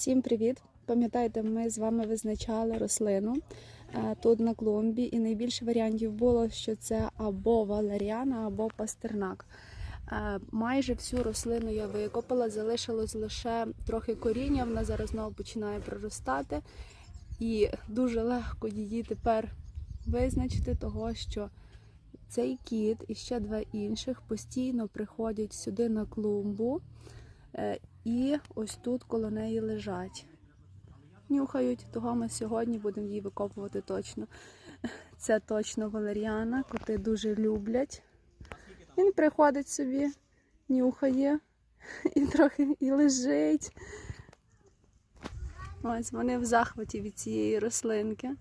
Всім привіт! Пам'ятаєте, ми з вами визначали рослину е, тут на клумбі, і найбільше варіантів було, що це або валеріана, або пастернак. Е, Майже всю рослину я викопала, залишилось лише трохи коріння, вона зараз знову починає проростати. І дуже легко її тепер визначити, того що цей кіт і ще два інших постійно приходять сюди на клумбу. Е, І ось тут коло неї лежать. Нюхають, того ми сьогодні будемо її викопувати точно. Це точно валеріана, коти дуже люблять. Він приходить собі, нюхає і трохи і лежить. Ось вони в захваті від цієї рослинки.